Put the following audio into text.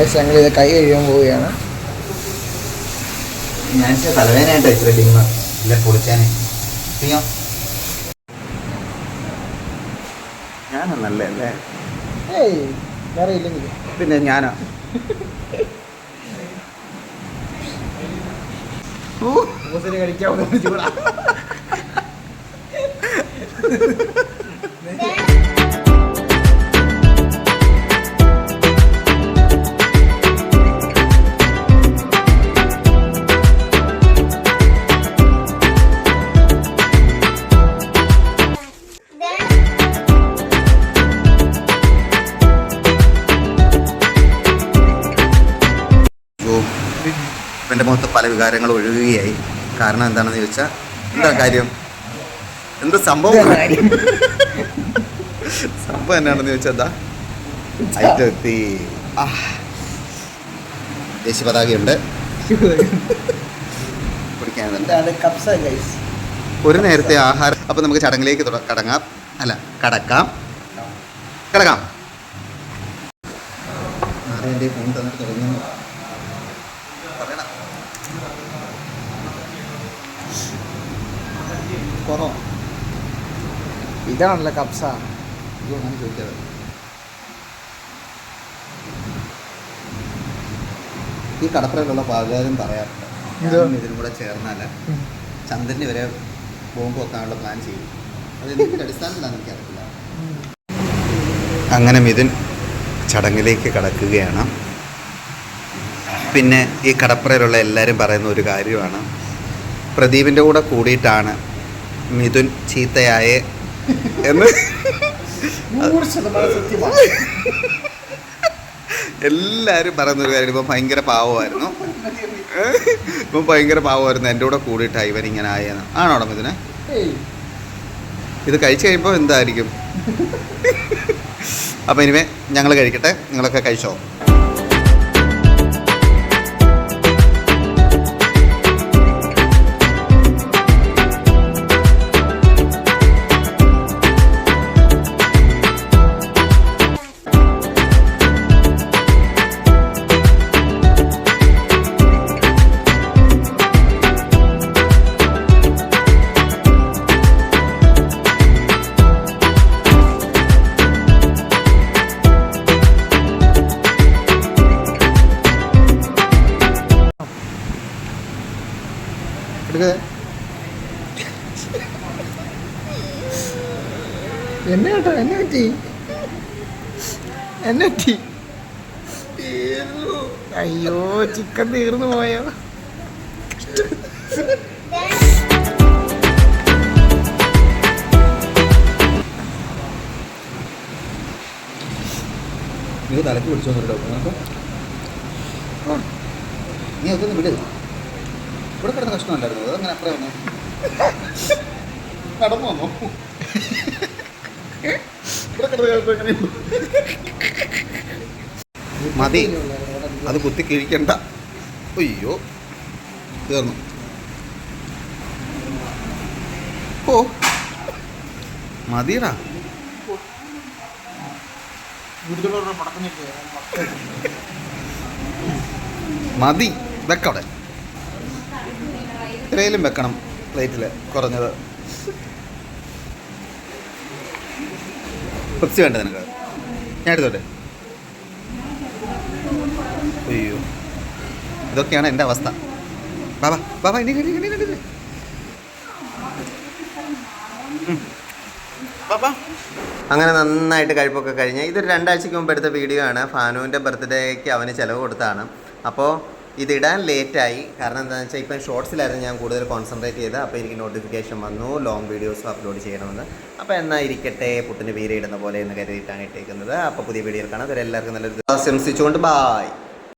പക്ഷേ ഞങ്ങൾ ഇത് കൈ കഴിയാൻ പോവുകയാണ്. ഞാൻ തലവേദനയായിട്ട് ഇത്ര ഡിമ്മ ഇല്ല പൊളിച്ചാനെ നീയോ ഞാനല്ലേ അല്ലേ? ഏയ് വേറെ ഇല്ലെങ്കിൽ പിന്നെ ഞാനാ? ഊസിന് കഴിക്കാൻ ചൂടാ. എന്റെ മുഖത്ത് പല വികാരങ്ങൾ ഒഴുകുകയായി. കാരണം എന്താണെന്ന് ചോദിച്ചാൽ എന്താ കാര്യം? എന്ത് സംഭവം? സംഭവം എന്നാണെന്ന് ചോദിച്ചാൽ എന്താ ഐറ്റി. ദേശീയ പതാകയുണ്ട് ഒരു നേരത്തെ ആഹാരം. അപ്പം നമുക്ക് ചടങ്ങിലേക്ക് കടങ്ങാം. അല്ല കടക്കാം. കടക്കാം. ആരെ എന്റെ ഫോൺ തന്നിട്ട് തുടങ്ങുന്നു. കുറോ ഇതാണല്ലോ കപ്സ. ഇതാണ് ചോദിക്കാതെ ഈ കടപ്പുറയിലുള്ള പാചകം പറയാറുണ്ട്? ഞാനും ഇതിനും കൂടെ ചേർന്നാൽ ചന്ദ്രന് വരെ ബോംബ് വെക്കാനുള്ള പ്ലാൻ ചെയ്യും. അത് അടിസ്ഥാനത്തിലാണ് എനിക്ക് എനിക്കറിയില്ല. അങ്ങനെ മിഥുൻ ചടങ്ങിലേക്ക് കടക്കുകയാണ്. പിന്നെ ഈ കടപ്പുറയിലുള്ള എല്ലാവരും പറയുന്ന ഒരു കാര്യമാണ്. പ്രദീപിന്റെ കൂടെ കൂടിയിട്ടാണ് മിഥുൻ ചീത്തയായേ എന്ന്. എല്ലാവരും പറയുന്ന ഒരു കാര്യം ഇപ്പം ഭയങ്കര പാവമായിരുന്നു. ഇപ്പം ഭയങ്കര പാവമായിരുന്നു. എന്റെ കൂടെ കൂടിയിട്ടാണ് ഇവൻ ഇങ്ങനെ ആയെന്ന്. ആണോ അവിടെ ഇതിനെ ഇത് കഴിച്ചു കഴിയുമ്പോൾ എന്തായിരിക്കും? അപ്പം ഇനിമേ ഞങ്ങൾ കഴിക്കട്ടെ. നിങ്ങളൊക്കെ കഴിച്ചോ? എടുക്കേ എന്നെ കേട്ടോ എന്നെ പറ്റി? എന്നെ പറ്റി? അയ്യോ ചിക്കൻ തീർന്നു പോയോ? നീ തലക്ക് പിടിച്ചോ നീ അതൊന്ന് വിട്. ഇവിടെ കിടന്ന കഷ്ണമല്ലായിരുന്നു. അതങ്ങനെ അപ്പറേ വന്നു? കടന്നു വന്നു? ഇവിടെ കിടന്ന? മതി. അത് കുത്തി കിഴിക്കണ്ട. അയ്യോ. തീർന്നു. ഓ. മതിയടാ. മതി. വെക്കവിടെ ഇത്രയിലും വെക്കണം പ്ലേറ്റിൽ കുറഞ്ഞത്. പെപ്സി വേണ്ട നിനക്ക്? ഞാൻ എടുത്തോട്ടെ? അയ്യോ. ഇതൊക്കെയാണ് എന്റെ അവസ്ഥ. ബാബാ ബാബാ ഇനി കണ്ടി കണ്ടി കണ്ടി അങ്ങനെ നന്നായിട്ട് കഴിപ്പൊക്കെ കഴിഞ്ഞ് ഇതൊരു രണ്ടാഴ്ചയ്ക്ക് മുമ്പ് എടുത്ത വീഡിയോ ആണ്. ഫാനുവിന്റെ ബർത്ത്ഡേക്ക് അവന് ചിലവ് കൊടുത്താണ്. അപ്പോൾ ഇതിടാൻ ലേറ്റായി. കാരണം എന്താണെന്ന് വെച്ചാൽ ഇപ്പം ഷോർട്സിലായിരുന്നു ഞാൻ കൂടുതൽ കോൺസെൻട്രേറ്റ് ചെയ്ത് അപ്പോൾ എനിക്ക് നോട്ടിഫിക്കേഷൻ വന്നു ലോങ് വീഡിയോസ് അപ്ലോഡ് ചെയ്യണമെന്ന്. അപ്പോൾ എന്നാൽ ഇരിക്കട്ടെ പുട്ടിന് വീര ഇടുന്ന പോലെ എന്ന് കരുതിയിട്ടാണ് ഇട്ടേക്കുന്നത്. അപ്പോൾ പുതിയ വീഡിയോ കാണാം. എല്ലാവർക്കും നല്ലൊരു ആശംസിച്ചുകൊണ്ട് ബായ്